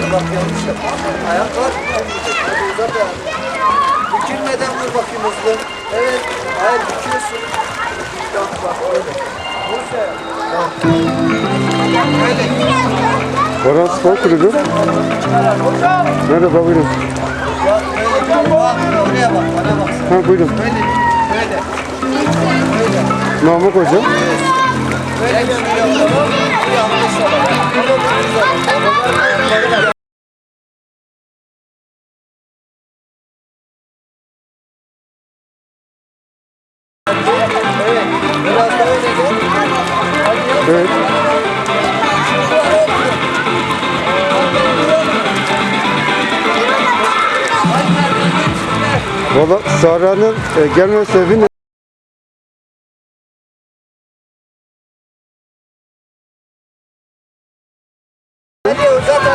Hayır bak yanlış yap. Ayak var. Uzat ayağını. Bükülmeden vur bakayım hızlı. Evet. Hayır büküyorsun. Yok bak öyle. Vur sen. Öyle. Baran Spor Kulübü. Hocam. Merhaba buyurun. Ya böyle bak. Oraya bak. Bana bak. Ha buyurun. Böyle. Böyle. Böyle. Namık hocam. Böyle. Böyle. Böyle. Böyle.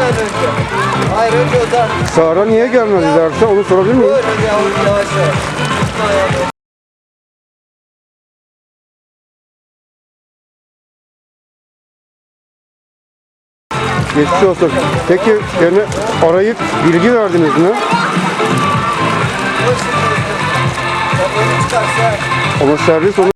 Ayağını önce. Hayır önce uzat. Sara niye gelmedi derse onu sorabilir miyim? Geçmiş olsun. Peki yani arayıp bilgi verdiniz mi? Ama servis onu